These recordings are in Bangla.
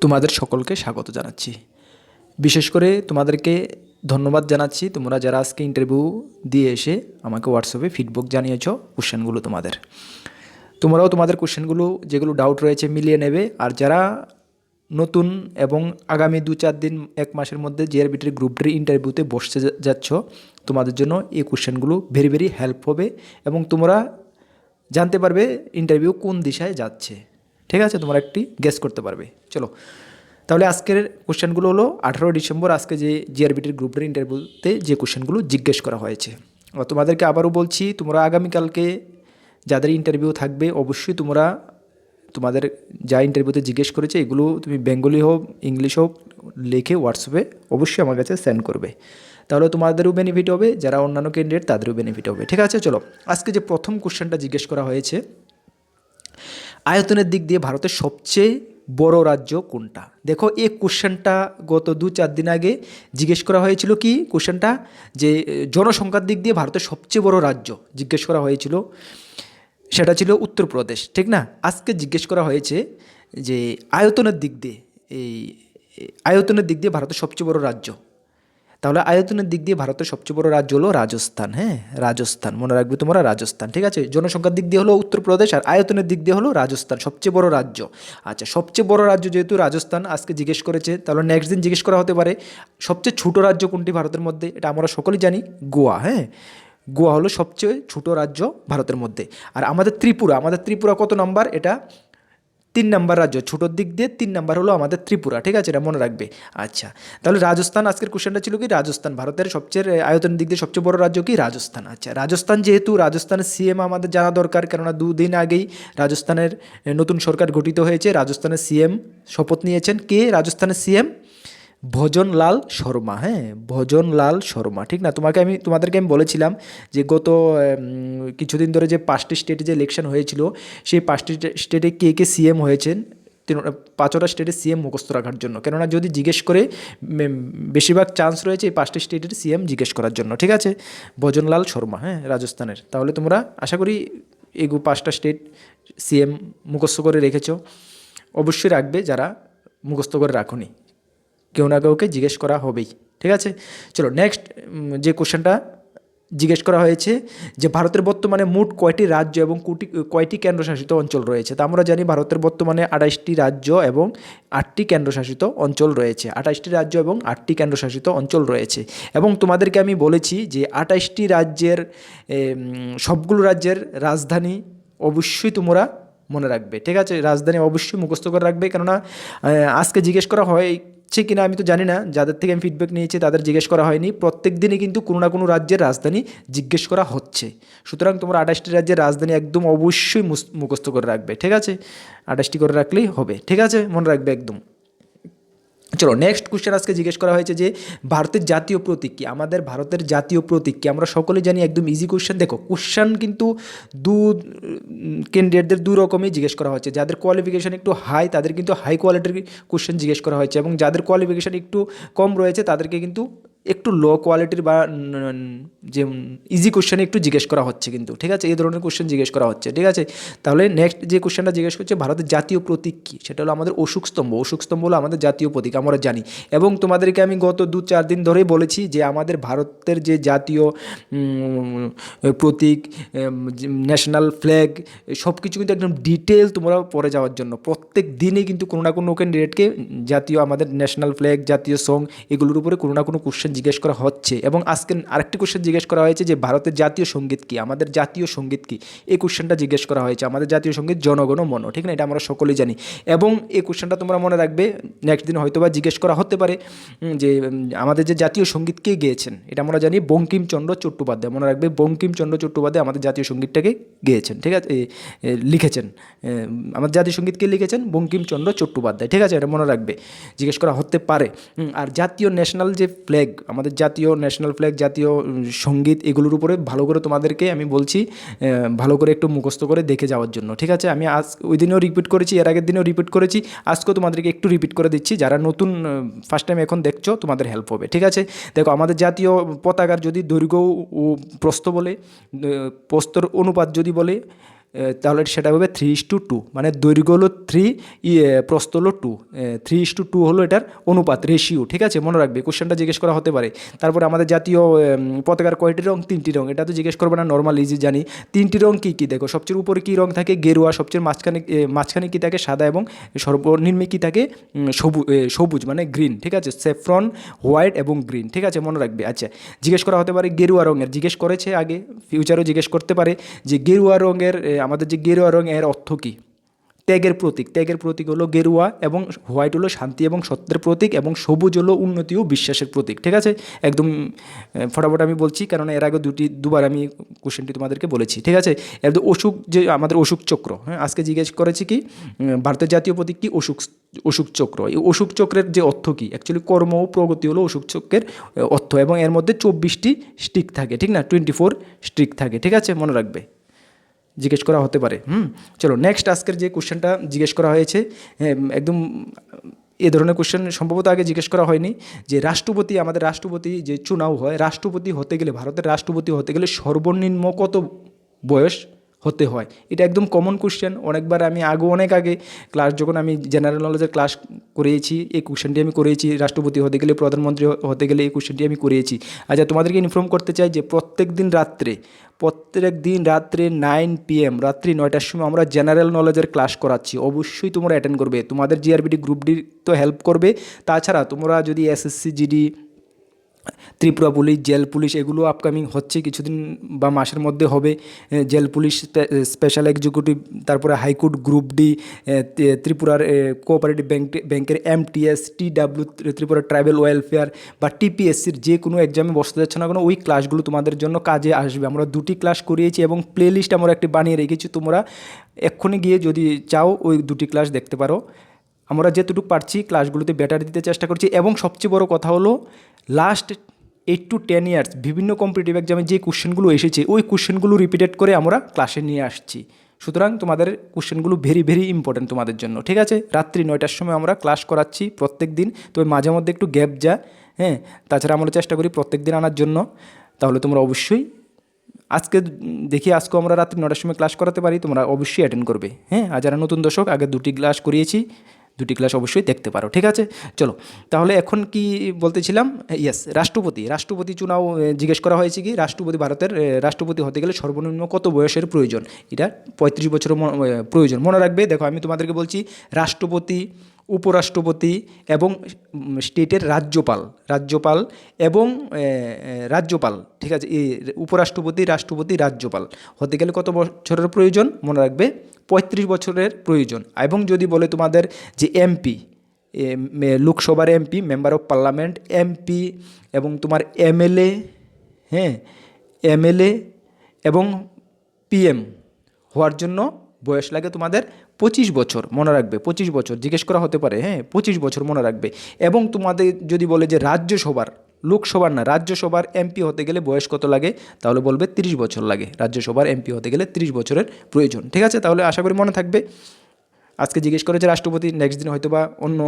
তোমাদের সকলকে স্বাগত জানাচ্ছি। বিশেষ করে তোমাদেরকে ধন্যবাদ জানাচ্ছি। তোমরা যারা আজকে ইন্টারভিউ দিয়ে এসে আমাকে হোয়াটসঅ্যাপে ফিডব্যাক জানিয়েছ কোশ্চেনগুলো তোমাদের। তোমরাও তোমাদের কোশ্চেনগুলো যেগুলো ডাউট রয়েছে মিলিয়ে নেবে। আর যারা নতুন এবং আগামী দু চার দিন, এক মাসের মধ্যে জিআরবিটির গ্রুপ ডি ইন্টারভিউতে বসতে যাচ্ছ, তোমাদের জন্য এই কোশ্চেনগুলো ভেরি ভেরি হেল্প হবে। এবং তোমরা জানতে পারবে ইন্টারভিউ কোন দিশায় যাচ্ছে। ঠিক আছে? তোমরা একটি গেস করতে পারবে। চলো। তাহলে আজকের কোশ্চেনগুলো হলো আঠারো ডিসেম্বর আজকে যে জিআরবিটির গ্রুপের ইন্টারভিউতে যে কোশ্চেনগুলো জিজ্ঞেস করা হয়েছে। তোমাদেরকে আবারও বলছি, তোমরা আগামীকালকে যাদের ইন্টারভিউ থাকবে, অবশ্যই তোমরা তোমাদের যা ইন্টারভিউতে জিজ্ঞেস করেছে, এগুলো তুমি বেঙ্গলি হোক, ইংলিশ হোক, লিখে হোয়াটসঅ্যাপে অবশ্যই আমার কাছে সেন্ড করবে। তাহলে তোমাদেরও বেনিফিট হবে, যারা অন্যান্য ক্যান্ডিডেট তাদেরও বেনিফিট হবে। ঠিক আছে? চলো। আজকে যে প্রথম কোশ্চেনটা জিজ্ঞেস করা হয়েছে আয়তনের দিক দিয়ে ভারতের সবচেয়ে বড় রাজ্য কোনটা? দেখো, এই কোশ্চেনটা গত দু চার দিন আগে জিজ্ঞেস করা হয়েছিল কি? কোশ্চেনটা যে, জনসংখ্যার দিক দিয়ে ভারতের সবচেয়ে বড় রাজ্য জিজ্ঞেস করা হয়েছিল, সেটা ছিল উত্তরপ্রদেশ, ঠিক না? আজকে জিজ্ঞেস করা হয়েছে যে, আয়তনের দিক দিয়ে, এই এই আয়তনের দিক দিয়ে ভারতের সবচেয়ে বড় রাজ্য। তাহলে আয়তনের দিক দিয়ে ভারতের সবচেয়ে বড় রাজ্য হলো রাজস্থান হ্যাঁ? রাজস্থান, মনে রাখবে তোমরা রাজস্থান, ঠিক আছে? জনসংখ্যার দিক দিয়ে হলো উত্তরপ্রদেশ আর আয়তনের দিক দিয়ে হলো রাজস্থান, সবচেয়ে বড় রাজ্য। আচ্ছা সবচেয়ে বড় রাজ্য যেহেতু রাজস্থান, আজকে জিজ্ঞেস করেছে, তাহলে নেক্সট দিন জিজ্ঞেস করা হতে পারে, সবচেয়ে ছোট রাজ্য কোনটি ভারতের মধ্যে? এটা আমরা সকলেই জানি, গোয়া হ্যাঁ? গোয়া হলো সবচেয়ে ছোট রাজ্য ভারতের মধ্যে। আর আমাদের ত্রিপুরা আমাদের ত্রিপুরা কত নাম্বার এটা তিন নম্বর রাজ্য, ছোটোর দিক দিয়ে তিন নম্বর হলো আমাদের ত্রিপুরা, ঠিক আছে? এটা মনে রাখবে। আচ্ছা তাহলে রাজস্থান, আজকের কোশ্চেনটা ছিল কি? রাজস্থান, ভারতের সবচেয়ে আয়তনের দিক দিয়ে সবচেয়ে বড় রাজ্য কি? রাজস্থান। আচ্ছা রাজস্থান যেহেতু, রাজস্থানের সিএম আমাদের জানা দরকার, কেননা দুদিন আগেই রাজস্থানের নতুন সরকার গঠিত হয়েছে। রাজস্থানের সিএম শপথ নিয়েছেন। কে? রাজস্থানের সিএম ভজনলাল শর্মা হ্যাঁ ভজনলাল শর্মা, ঠিক না? তোমাকে আমি, তোমাদেরকে আমি বলেছিলাম যে গত কিছুদিন ধরে যে পাঁচটি স্টেটে যে ইলেকশন হয়েছিল, সেই পাঁচটি স্টেটে কে কে সিএম হয়েছেন? পাঁচটা স্টেটে সিএম মুখস্থ রাখার জন্য। কেননা যদি জিজ্ঞেস করে বেশিরভাগ চান্স রয়েছে এই পাঁচটি স্টেটের সিএম জিজ্ঞেস করার জন্য, ঠিক আছে? ভজনলাল শর্মা হ্যাঁ রাজস্থানের। তাহলে তোমরা আশা করি এগু পাঁচটা স্টেট সিএম মুখস্থ করে রেখেছ। অবশ্যই রাখবে যারা মুখস্থ করে রাখুনি। কেউ না কাউকে জিজ্ঞেস করা হবেই, ঠিক আছে? চলো নেক্সট যে কোশ্চেনটা জিজ্ঞেস করা হয়েছে যে ভারতের বর্তমানে মোট কয়টি রাজ্য এবং কোটি, কয়টি কেন্দ্রশাসিত অঞ্চল রয়েছে? তা আমরা জানি ভারতের বর্তমানে আঠাশটি রাজ্য এবং আটটি কেন্দ্রশাসিত অঞ্চল রয়েছে। আঠাশটি রাজ্য এবং আটটি কেন্দ্রশাসিত অঞ্চল রয়েছে। এবং তোমাদেরকে আমি বলেছি যে আঠাশটি রাজ্যের সবগুলো রাজ্যের রাজধানী অবশ্যই তোমরা মনে রাখবে, ঠিক আছে? রাজধানী অবশ্যই মুখস্থ করে রাখবে। কেননা আজকে জিজ্ঞেস করা হয়েছে কিনা আমি তো জানি না। যাদের থেকে আমি ফিডব্যাক নিয়েছি, তাদের জিজ্ঞেস করা হয়নি। প্রত্যেক দিনই কিন্তু কোনো না কোনো রাজ্যের রাজধানী জিজ্ঞেস করা হচ্ছে। সুতরাং তোমরা আঠাশটি রাজ্যের রাজধানী একদম অবশ্যই মুখস্থ করে রাখবে, ঠিক আছে? আঠাশটি করে রাখলেই হবে, ঠিক আছে? মনে রাখবে একদম। চলো নেক্সট কোশ্চেন আজকে জিজ্ঞেস করা হয়েছে যে, ভারতের জাতীয় প্রতীক কি? আমাদের ভারতের জাতীয় প্রতীক কি? আমরা সকলে জানি একদম ইজি কোশ্চেন দেখো কোশ্চেন কিন্তু দু ক্যান্ডিডেটদের দু রকমই জিজ্ঞেস করা হয়েছে। যাদের কোয়ালিফিকেশান একটু হাই তাদের কিন্তু হাই কোয়ালিটির কোশ্চেন জিজ্ঞেস করা হয়েছে এবং যাদের কোয়ালিফিকেশান একটু কম রয়েছে, তাদেরকে কিন্তু একটু লো কোয়ালিটির বা যে ইজি কোশ্চেনে একটু জিজ্ঞেস করা হচ্ছে কিন্তু, ঠিক আছে? এই ধরনের কোশ্চেন জিজ্ঞেস করা হচ্ছে, ঠিক আছে? তাহলে নেক্সট যে কোশ্চেনটা জিজ্ঞেস করছে, ভারতের জাতীয় প্রতীক কী? সেটা হলো আমাদের অশোক স্তম্ভ। অশোক স্তম্ভ হলো আমাদের জাতীয় প্রতীক, আমরা জানি। এবং তোমাদেরকে আমি গত দু চার দিন ধরেই বলেছি যে আমাদের ভারতের যে জাতীয় প্রতীক ন্যাশনাল ফ্ল্যাগ সব কিছু কিন্তু একদম ডিটেল তোমরা পড়ে যাওয়ার জন্য। প্রত্যেক দিনই কিন্তু কোনো না কোনো ক্যান্ডিডেটকে জাতীয় আমাদের ন্যাশনাল ফ্ল্যাগ জাতীয় সং এগুলোর উপরে কোনো না কোনো কোশ্চেন জিজ্ঞেস করা হচ্ছে এবং আজকে আরেকটি কোশ্চেন জিজ্ঞেস করা হয়েছে যে ভারতের জাতীয় সংগীত কী? আমাদের জাতীয় সংগীত কী? এই কোশ্চেনটা জিজ্ঞেস করা হয়েছে। আমাদের জাতীয় সংগীত জনগণ মন, ঠিক না? এটা আমরা সকলেই জানি। এবং এই কোশ্চেনটা তোমরা মনে রাখবে নেক্সট দিন হয়তো বা জিজ্ঞেস করা হতে পারে যে আমাদের যে জাতীয় সংগীত কে গেয়েছেন? এটা আমরা জানি বঙ্কিমচন্দ্র চট্টোপাধ্যায়। মনে রাখবে, বঙ্কিমচন্দ্র চট্টোপাধ্যায় আমাদের জাতীয় সঙ্গীতটাকে গেয়েছেন, ঠিক আছে? লিখেছেন। আমাদের জাতীয় সংগীত কে লিখেছেন? বঙ্কিমচন্দ্র চট্টোপাধ্যায়, ঠিক আছে? এটা মনে রাখবে, জিজ্ঞেস করা হতে পারে। আর জাতীয় ন্যাশনাল যে ফ্ল্যাগ আমাদের জাতীয় ন্যাশনাল ফ্ল্যাগ জাতীয় সংগীত এগুলোর উপরে ভালো করে তোমাদেরকে আমি বলছি ভালো করে একটু মুখস্থ করে দেখে যাওয়ার জন্য। ঠিক আছে? আমি আজ ওই দিনেও রিপিট করেছি, এর আগের দিনেও রিপিট করেছি, আজকেও তোমাদেরকে একটু রিপিট করে দিচ্ছি। যারা নতুন ফার্স্ট টাইম এখন দেখছ, তোমাদের হেল্প হবে। ঠিক আছে? দেখো, আমাদের জাতীয় পতাকার যদি দৈর্ঘ্য ও প্রস্থ বলে প্রস্তর অনুপাত যদি বলে তাহলে সেটা হবে থ্রি ইস টু টু মানে দৈর্ঘ্য হলো থ্রি প্রস্থ হলো two three is to two হলো এটার অনুপাত রেশিও ঠিক আছে? মনে রাখবে কোশ্চেনটা জিজ্ঞেস করা হতে পারে। তারপরে আমাদের জাতীয় পতাকার কয়টি রং? তিনটি রং, এটা তো জিজ্ঞেস করবে না নর্মাল ইজি জানি। তিনটি রং কী কী? দেখো, সবচেয়ে উপরে কী রং থাকে? গেরুয়া, সবচেয়ে মাঝখানে মাঝখানে কী থাকে? সাদা এবং সর্বনিম্নে কী থাকে? সবুজ সবুজ মানে গ্রিন ঠিক আছে? সেফরন হোয়াইট এবং গ্রিন ঠিক আছে? মনে রাখবে আচ্ছা। জিজ্ঞেস করা হতে পারে গেরুয়া রঙের, জিজ্ঞেস করেছে আগে ফিউচারও জিজ্ঞেস করতে পারে যে গেরুয়া রঙের আমাদের যে গেরুয়া রঙ এর অর্থ কী? ত্যাগের প্রতীক। ত্যাগের প্রতীক হলো গেরুয়া এবং হোয়াইট হলো শান্তি এবং সত্যের প্রতীক এবং সবুজ হলো উন্নতি ও বিশ্বাসের প্রতীক। ঠিক আছে? একদম ফটাফট আমি বলছি কারণ এর আগে দুটি, দুবার আমি কোশ্চেনটি তোমাদেরকে বলেছি। ঠিক আছে? এর অসুখ যে, আমাদের অসুখ চক্র হ্যাঁ আজকে জিজ্ঞেস করেছি কি? ভারতের জাতীয় প্রতীক কি? অসুখ অসুখ চক্র। এই অসুখ চক্রের যে অর্থ কি? অ্যাকচুয়ালি কর্ম ও প্রগতি হলো অসুখ চক্রের অর্থ এবং এর মধ্যে চব্বিশটি স্টিক থাকে। ঠিক না? টোয়েন্টি ফোর স্টিক থাকে। ঠিক আছে? মনে রাখবে। জিজ্ঞেস করা হতে পারে। হুম? চলো নেক্সট আজকের যে কোশ্চেনটা জিজ্ঞেস করা হয়েছে হ্যাঁ, একদম এ ধরনের কোশ্চেন সম্ভবত আগে জিজ্ঞেস করা হয়নি যে রাষ্ট্রপতি আমাদের রাষ্ট্রপতি যে চুনাও হয় রাষ্ট্রপতি হতে গেলে ভারতের রাষ্ট্রপতি হতে গেলে সর্বনিম্ন কত বয়স? হতে হয়। এটা একদম কমন কোশ্চেন অনেকবার আমি আগে অনেক আগে ক্লাস যখন আমি জেনারেল নলেজের ক্লাস করিয়েছি এই কোশ্চেনটি আমি করিয়েছি রাষ্ট্রপতি হতে গেলে, প্রধানমন্ত্রী হতে গেলে এই কোশ্চেনটি আমি করিয়েছি আচ্ছা তোমাদেরকে ইনফর্ম করতে চাই যে প্রত্যেক দিন রাত্রে, প্রত্যেক দিন রাত্রে নাইন পিএম রাত্রি নয়টার সময় আমরা জেনারেল নলেজের ক্লাস করাচ্ছি। অবশ্যই তোমরা অ্যাটেন্ড করবে। তোমাদের জিআরবিডি গ্রুপ ডি তো হেল্প করবে। তাছাড়া তোমরা যদি SSC GD Tripura police, jail police, এগুলো আপকামিং হচ্ছে, কিছুদিন বা মাসের মধ্যে হবে। জেল পুলিশ স্পেশাল এক্সিকিউটিভ তারপরে হাইকোর্ট গ্রুপ ডি ত্রিপুরার কোঅপারেটিভ ব্যাংক ব্যাংকের MTS T S T W Tripura tribal welfare বা টিপিএসসির যে কোনো এক্সামে বসতে যাচ্ছে না কেন, ওই ক্লাসগুলো তোমাদের জন্য কাজে আসবে। আমরা দুটি ক্লাস করিয়েছি এবং প্লে লিস্ট আমরা একটি বানিয়ে রেখেছি, তোমরা এক্ষুনি গিয়ে যদি চাও, ওই দুটি ক্লাস দেখতে পারো। আমরা যেতটুকু পারছি ক্লাসগুলোতে বেটার দিতে চেষ্টা করছি এবং সবচেয়ে বড় কথা হলো last eight to ten years বিভিন্ন কম্পিটিটিভ এক্সামে যে কোশ্চেনগুলো এসেছে, ওই কোশ্চেনগুলো রিপিটেড করে আমরা ক্লাসে নিয়ে আসছি। সুতরাং তোমাদের কোশ্চেনগুলো ভেরি ভেরি ইম্পর্টেন্ট তোমাদের জন্য, ঠিক আছে? রাত্রি নয়টার সময় আমরা ক্লাস করাচ্ছি প্রত্যেক দিন, তবে মাঝে মধ্যে একটু গ্যাপ যা হ্যাঁ? তাছাড়া আমরা চেষ্টা করি প্রত্যেক দিন আনার জন্য, তাহলে তোমরা অবশ্যই আজকে দেখি আজকে আমরা রাত্রি নটার সময় ক্লাস করাতে পারি, তোমরা অবশ্যই অ্যাটেন্ড করবে হ্যাঁ? আর যারা নতুন দর্শক, আগে দুটি ক্লাস করিয়েছি দুটি ক্লাস অবশ্যই দেখতে পারো, ঠিক আছে? চলো, তাহলে এখন কি বলতেছিলাম? ইয়েস রাষ্ট্রপতি রাষ্ট্রপতি চুনাও জিজ্ঞেস করা হয়েছে কি? রাষ্ট্রপতি ভারতের রাষ্ট্রপতি হতে গেলে সর্বনিম্ন কত বয়সের প্রয়োজন? এটা পঁয়ত্রিশ বছরের প্রয়োজন। মনে রাখবে, দেখো আমি তোমাদেরকে বলছি, রাষ্ট্রপতি উপরাষ্ট্রপতি এবং স্টেটের রাজ্যপাল রাজ্যপাল এবং রাজ্যপাল, ঠিক আছে উপরাষ্ট্রপতি, রাষ্ট্রপতি, রাজ্যপাল। হতে গেলে কত বছরের প্রয়োজন? মনে রাখবে, পঁয়ত্রিশ বছরের প্রয়োজন। এবং যদি বলে তোমাদের যে এমপি লোকসভার MP, member of parliament, MP এবং তোমার এমএলএ হ্যাঁ এমএলএ এবং পিএম হওয়ার জন্য বয়স লাগে তোমাদের পঁচিশ বছর মনে রাখবে, পঁচিশ বছর, জিজ্ঞেস করা হতে পারে হ্যাঁ পঁচিশ বছর মনে রাখবে। এবং তোমাদের যদি বলে যে রাজ্যসভার, লোকসভার না, রাজ্যসভার এমপি হতে গেলে বয়স কত লাগে? তাহলে বলবে তিরিশ বছর লাগে। রাজ্যসভার এমপি হতে গেলে তিরিশ বছরের প্রয়োজন। ঠিক আছে? তাহলে আশা করি মনে থাকবে। আজকে জিজ্ঞেস করেছে রাষ্ট্রপতি নেক্সট দিন হয়তো বা অন্য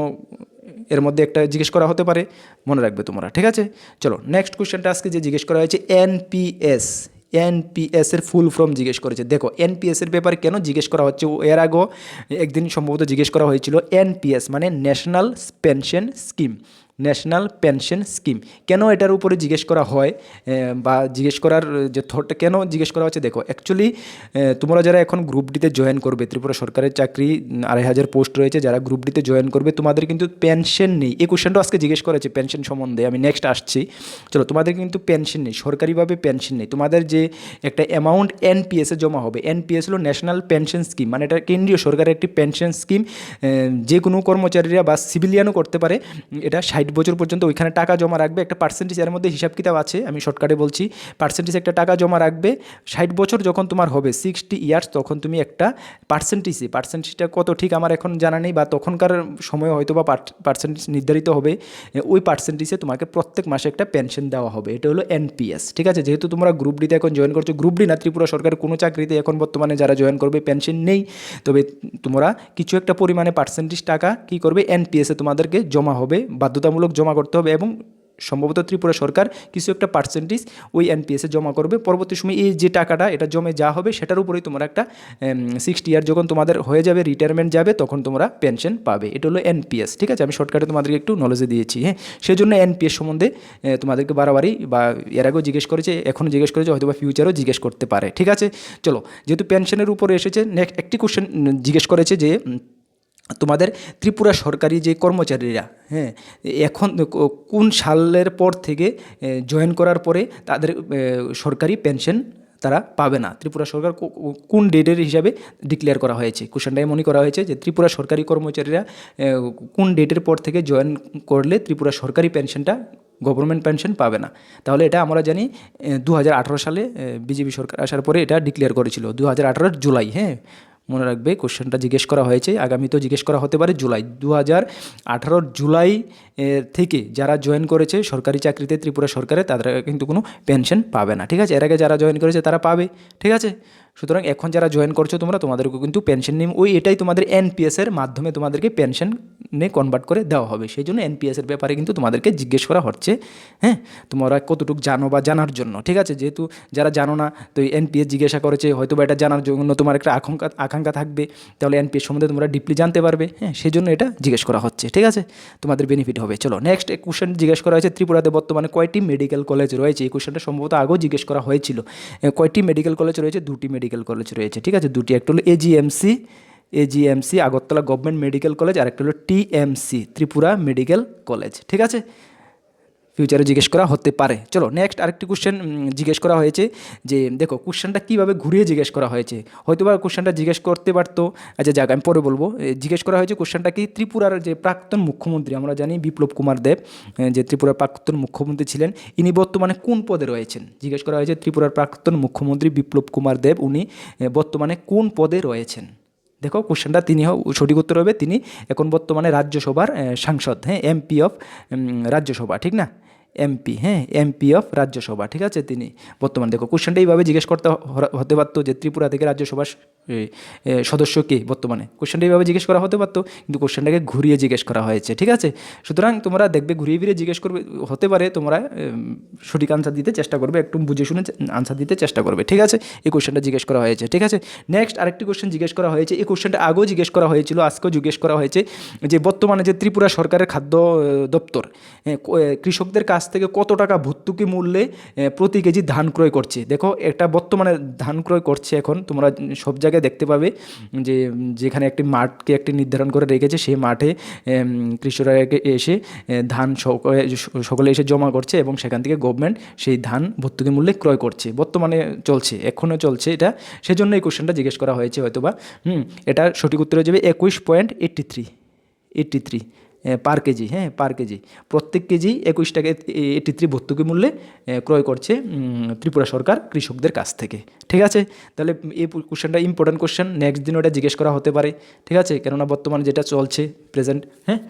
এর মধ্যে একটা জিজ্ঞেস করা হতে পারে। মনে রাখবে তোমরা। ঠিক আছে? চলো নেক্সট কোশ্চেনটা আজকে যে জিজ্ঞেস করা হয়েছে এনপিএস এনপিএস এর ফুল ফর্ম জিজ্ঞেস করেছে। দেখো এনপিএসের ব্যাপারে কেন জিজ্ঞেস করা হচ্ছে? এর আগেও একদিন সম্ভবত জিজ্ঞেস করা হয়েছিল এনপিএস মানে national pension scheme national pension scheme. কেন এটার উপরে জিজ্ঞেস করা হয় বা জিজ্ঞেস করার যে থটটা কেন জিজ্ঞেস করা হচ্ছে, দেখো অ্যাকচুয়ালি তোমরা যারা এখন গ্রুপ ডিতে জয়েন করবে, ত্রিপুরা সরকারের চাকরি, আড়াই হাজার পোস্ট রয়েছে, যারা গ্রুপ ডিতে জয়েন করবে, তোমাদের কিন্তু পেনশন নেই। এই কোশ্চেনটা আজকে জিজ্ঞেস করেছে পেনশন সম্বন্ধে, আমি নেক্সট আসছি। চলো, তোমাদের কিন্তু পেনশন নেই, সরকারিভাবে পেনশন নেই। তোমাদের যে একটা অ্যামাউন্ট এনপিএসে জমা হবে এনপিএস হলো ন্যাশনাল পেনশন স্কিম মানে এটা কেন্দ্রীয় সরকারের একটি পেনশন স্কিম যে কোনো কর্মচারীরা বা সিভিলিয়ানও করতে পারে, এটা ষাট বছর পর্যন্ত ওইখানে টাকা জমা রাখবে, একটা পার্সেন্টেজ এর মধ্যে হিসাব কিতাব আছে, আমি শর্টকাটে বলছি পার্সেন্টেজ একটা টাকা জমা রাখবে, ষাট বছর যখন তোমার হবে সিক্সটি ইয়ার্স তখন তুমি একটা পার্সেন্টেজে পার্সেন্টেজটা কত ঠিক আমার এখন জানা নেই, বা তখনকার সময় হয়তো বা পার্সেন্টেজ নির্ধারিত হবে, ওই পার্সেন্টেজে তোমাকে প্রত্যেক মাসে একটা পেনশন দেওয়া হবে, এটা হলো এনপিএস ঠিক আছে? যেহেতু তোমরা গ্রুপ ডিতে এখন জয়েন করছ গ্রুপ ডি না, ত্রিপুরা সরকারের কোনো চাকরিতে এখন বর্তমানে যারা জয়েন করবে পেনশন নেই, তবে তোমরা কিছু একটা পরিমাণে পার্সেন্টেজ টাকা কি করবে এনপিএসে তোমাদেরকে জমা হবে, বাধ্যতামূলক জমা করতে হবে এবং সম্ভবত ত্রিপুরা সরকার কিছু একটা পার্সেন্টেজ ওই এনপিএসে জমা করবে। পরবর্তী সময় এই যে টাকাটা, এটা জমে যা হবে সেটার উপরেই তোমরা একটা সিক্সটি ইয়ার যখন তোমাদের হয়ে যাবে রিটায়ারমেন্ট যাবে, তখন তোমরা পেনশন পাবে। এটা হলো এনপিএস ঠিক আছে? আমি শর্টকাটে তোমাদেরকে একটু নলেজে দিয়েছি হ্যাঁ? সেই জন্য এনপিএস সম্বন্ধে তোমাদেরকে বারবারই বা এর আগেও জিজ্ঞেস করেছে, এখনও জিজ্ঞেস করেছে হয়তো বা ফিউচারও জিজ্ঞেস করতে পারে, ঠিক আছে? চলো, যেহেতু পেনশনের উপরে এসেছে নেক্সট একটি কোশ্চেন জিজ্ঞেস করেছে যে তোমাদের ত্রিপুরা সরকারি যে কর্মচারীরা হ্যাঁ এখন কোন সালের পর থেকে জয়েন করার পরে তাদের সরকারি পেনশন তারা পাবে না। ত্রিপুরা সরকার কোন ডেটের হিসাবে ডিক্লেয়ার করা হয়েছে? কোশ্চেনটা এমনই করা হয়েছে যে ত্রিপুরা সরকারি কর্মচারীরা কোন ডেটের পর থেকে জয়েন করলে ত্রিপুরা সরকারি পেনশনটা গভর্নমেন্ট পেনশন পাবে না? তাহলে এটা আমরা জানি দু হাজার আঠেরো সালে বিজেপি সরকার আসার পরে এটা ডিক্লেয়ার করেছিল দু হাজার আঠারো জুলাই হ্যাঁ। মনে রাখবে, কোশ্চেনটা জিজ্ঞেস করা হয়েছে, আগামীতেও জিজ্ঞেস করা হতে পারে জুলাই। দু হাজার আঠারোর জুলাই থেকে যারা জয়েন করেছে সরকারি চাকরিতে ত্রিপুরা সরকারে, তাদের কিন্তু কোনো পেনশন পাবে না, ঠিক আছে? এর আগে যারা জয়েন করেছে তারা পাবে, ঠিক আছে? সুতরাং এখন যারা জয়েন করছ তোমরা তোমাদেরকে কিন্তু পেনশন নিয়ে ওই এটাই তোমাদের এনপিএসের মাধ্যমে তোমাদেরকে পেনশনে কনভার্ট করে দেওয়া হবে। সেই জন্য এনপিএসের ব্যাপারে কিন্তু তোমাদেরকে জিজ্ঞেস করা হচ্ছে হ্যাঁ? তোমরা কতটুকু জানো বা জানার জন্য, ঠিক আছে? যেহেতু যারা জানো না, তো এনপিএস জিজ্ঞাসা করেছে, হয়তো বা এটা জানার জন্য তোমার একটা আকাঙ্ক্ষা আকাঙ্ক্ষা থাকবে, তাহলে এনপিএস সম্বন্ধে তোমরা ডিপলি জানতে পারবে হ্যাঁ? সেই জন্য এটা জিজ্ঞেস করা হচ্ছে, ঠিক আছে? তোমাদের বেনিফিট হবে। চলো নেক্সট কোশ্চেন জিজ্ঞেস করা হয়েছে, ত্রিপুরাতে বর্তমানে কয়টি মেডিকেল কলেজ রয়েছে? এই কোশ্চেনটা সম্ভবত আগেও জিজ্ঞেস করা হয়েছিল। কয়টি মেডিকেল কলেজ রয়েছে? দুটি মেডিকেল কলেজ রয়েছে, ঠিক আছে? দুটি, একটা হলো AGMC AGMC Agartala government medical college আর একটা হলো টিএমসি ত্রিপুরা মেডিকেল কলেজ ঠিক আছে? ফিউচারে জিজ্ঞেস করা হতে পারে। চলো নেক্সট আরেকটি কোশ্চেন জিজ্ঞেস করা হয়েছে যে, দেখো কোশ্চেনটা কীভাবে ঘুরিয়ে জিজ্ঞেস করা হয়েছে? হয়তো বা কোশ্চেনটা জিজ্ঞেস করতে পারতো। আচ্ছা যাক, আমি পরে বলব। জিজ্ঞেস করা হয়েছে কোশ্চেনটা কি ত্রিপুরার যে প্রাক্তন মুখ্যমন্ত্রী, আমরা জানি বিপ্লব কুমার দেব যে ত্রিপুরার প্রাক্তন মুখ্যমন্ত্রী ছিলেন, ইনি বর্তমানে কোন পদে রয়েছেন? জিজ্ঞেস করা হয়েছে ত্রিপুরার প্রাক্তন মুখ্যমন্ত্রী বিপ্লব কুমার দেব, উনি বর্তমানে কোন পদে রয়েছেন? দেখো কোশ্চেনটা তিনি সঠিক উত্তর হবে তিনি এখন বর্তমানে রাজ্যসভার সাংসদ হ্যাঁ এমপি অফ রাজ্যসভা, ঠিক না? এমপি হ্যাঁ এমপি অফ রাজ্যসভা ঠিক আছে তিনি? বর্তমানে দেখো কোশ্চেনটা এইভাবে জিজ্ঞেস করতে হতে পারতো যে ত্রিপুরা থেকে রাজ্যসভার সদস্য কে বর্তমানে? কোশ্চেনটা এইভাবে জিজ্ঞেস করা হতে পারতো, কিন্তু কোশ্চেনটাকে ঘুরিয়ে জিজ্ঞেস করা হয়েছে, ঠিক আছে? সুতরাং তোমরা দেখবে ঘুরিয়ে ফিরিয়ে জিজ্ঞেস করবে, হতে পারে তোমরা সঠিক আনসার দিতে চেষ্টা করবে, একটু বুঝে শুনে আনসার দিতে চেষ্টা করবে, ঠিক আছে? এই কোশ্চেনটা জিজ্ঞেস করা হয়েছে, ঠিক আছে? নেক্সট আরেকটি কোশ্চেন জিজ্ঞেস করা হয়েছে, এই কোশ্চেনটা আগেও জিজ্ঞেস করা হয়েছিল, আজকেও জিজ্ঞেস করা হয়েছে, যে বর্তমানে যে ত্রিপুরা সরকারের খাদ্য দপ্তর কৃষকদের কাছ থেকে কত টাকা ভর্তুকি মূল্যে প্রতি কেজি ধান ক্রয় করছে? দেখো এটা বর্তমানে ধান ক্রয় করছে এখন, তোমরা সব জায়গায় দেখতে পাবে যে, যেখানে একটি মাঠকে একটি নির্ধারণ করে রেখেছে, সেই মাঠে কৃষকরা এসে ধান সকলে এসে জমা করছে এবং সেখান থেকে গভর্নমেন্ট সেই ধান ভর্তুকি মূল্যে ক্রয় করছে। বর্তমানে চলছে, এখনও চলছে এটা। সেজন্য এই কোশ্চেনটা জিজ্ঞেস করা হয়েছে হয়তো বা হুম, এটা সঠিক উত্তর হয়ে যাবে একুশ point eighty three eighty three per kg হ্যাঁ পার কেজি। প্রত্যেক কেজি একুশ টাকা এটি থ্রি ভর্তুকি মূল্যে ক্রয় করছে ত্রিপুরা সরকার কৃষকদের কাছ থেকে। ঠিক আছে? তাহলে এই কোশ্চেনটা ইম্পর্ট্যান্ট কোশ্চেন নেক্সট দিন ওটা জিজ্ঞেস করা হতে পারে। ঠিক আছে? কেননা বর্তমানে যেটা চলছে প্রেজেন্ট হ্যাঁ?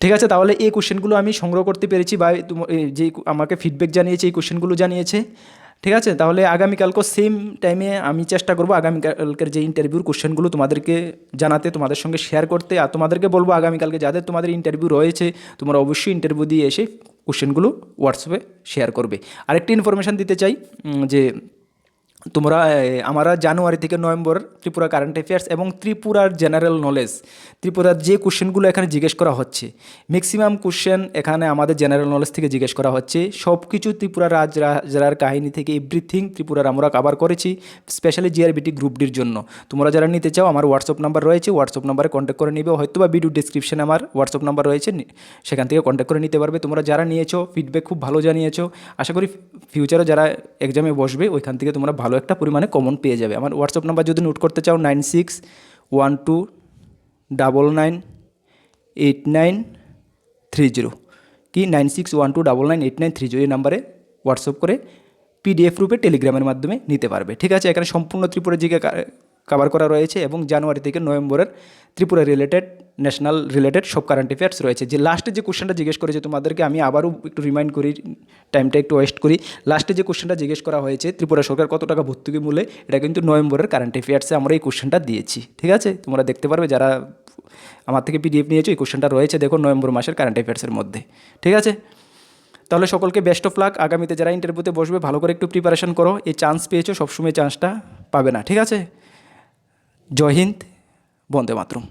ঠিক আছে? তাহলে এই কোশ্চেনগুলো আমি সংগ্রহ করতে পেরেছি বা যে আমাকে ফিডব্যাক জানিয়েছে, এই কোশ্চেনগুলো জানিয়েছে। ঠিক আছে? তাহলে আগামীকালকে সেম টাইমে আমি চেষ্টা করব আগামীকালকের যে ইন্টারভিউর কোশ্চেনগুলো তোমাদেরকে জানাতে, তোমাদের সঙ্গে শেয়ার করতে। আর তোমাদেরকে বলব আগামীকালকে যাদের তোমাদের ইন্টারভিউ রয়েছে, তোমরা অবশ্যই ইন্টারভিউ দিয়ে এসে কোশ্চেনগুলো হোয়াটসঅ্যাপে শেয়ার করবে। আরেকটি ইনফরমেশান দিতে চাই যে তোমরা আমরা জানুয়ারি থেকে নভেম্বর ত্রিপুরা কারেন্ট অ্যাফেয়ার্স এবং ত্রিপুরার জেনারেল নলেজ ত্রিপুরার যে কোশ্চেনগুলো এখানে জিজ্ঞেস করা হচ্ছে ম্যাক্সিমাম কোশ্চেন এখানে আমাদের জেনারেল নলেজ থেকে জিজ্ঞেস করা হচ্ছে। সব কিছু ত্রিপুরা রাজ রাজার কাহিনী থেকে এভরিথিং ত্রিপুরার আমরা কভার করেছি স্পেশালি জিআরবিটি গ্রুপ ডির জন্য। তোমরা যারা নিতে চাও, আমার হোয়াটসঅ্যাপ নাম্বার রয়েছে হোয়াটসঅ্যাপ নাম্বারে কন্ট্যাক্ট করে নিবে। হয়তো বা ভিডিও ডিসক্রিপশনে আমার হোয়াটসঅ্যাপ নাম্বার রয়েছে সেখান থেকে কন্ট্যাক্ট করে নিতে পারবে। তোমরা যারা নিয়েছো ফিডব্যাক খুব ভালো জানিয়েছো। আশা করি ফিউচারে যারা এক্সামে বসবে, ওইখান থেকে তোমরা ভালো একটা পরিমাণে কমন পেয়ে যাবে। আমার হোয়াটসঅ্যাপ নাম্বার যদি নোট করতে চাও nine six one two double nine eight nine three zero কি? Nine six one two double nine eight nine three zero এই নাম্বারে হোয়াটসঅ্যাপ করে পিডিএফ রূপে টেলিগ্রামের মাধ্যমে নিতে পারবে। ঠিক আছে? এখানে সম্পূর্ণ ত্রিপুরা জিকে কভার করা রয়েছে এবং জানুয়ারি থেকে নভেম্বরের ত্রিপুরা রিলেটেড ন্যাশনাল রিলেটেড সব কারেন্ট অ্যাফেয়ার্স রয়েছে। যে লাস্টে যে কোশ্চেনটা জিজ্ঞেস করেছে তোমাদেরকে, আমি আবারও একটু রিমাইন্ড করি টাইমটা একটু ওয়েস্ট করি। লাস্টে যে কোশ্চেনটা জিজ্ঞেস করা হয়েছে, ত্রিপুরা সরকার কত টাকা ভর্তুকি মূল্যে এটা কিন্তু নভেম্বরের কারেন্ট অ্যাফেয়ার্সে আমরা এই কোশ্চেনটা দিয়েছি। ঠিক আছে? তোমরা দেখতে পারবে, যারা আমার থেকে পিডিএফ নিয়েছো, এই কোশ্চেনটা রয়েছে, দেখো নভেম্বর মাসের কারেন্ট অ্যাফেয়ার্সের মধ্যে। ঠিক আছে? তাহলে সকলকে বেস্ট অফ লাক আগামীতে যারা ইন্টারভিউতে বসবে, ভালো করে একটু প্রিপারেশন করো। এই চান্স পেয়েছ, সবসময় চান্সটা পাবে না। ঠিক আছে? জয় হিন্দ বন্দে মাতরম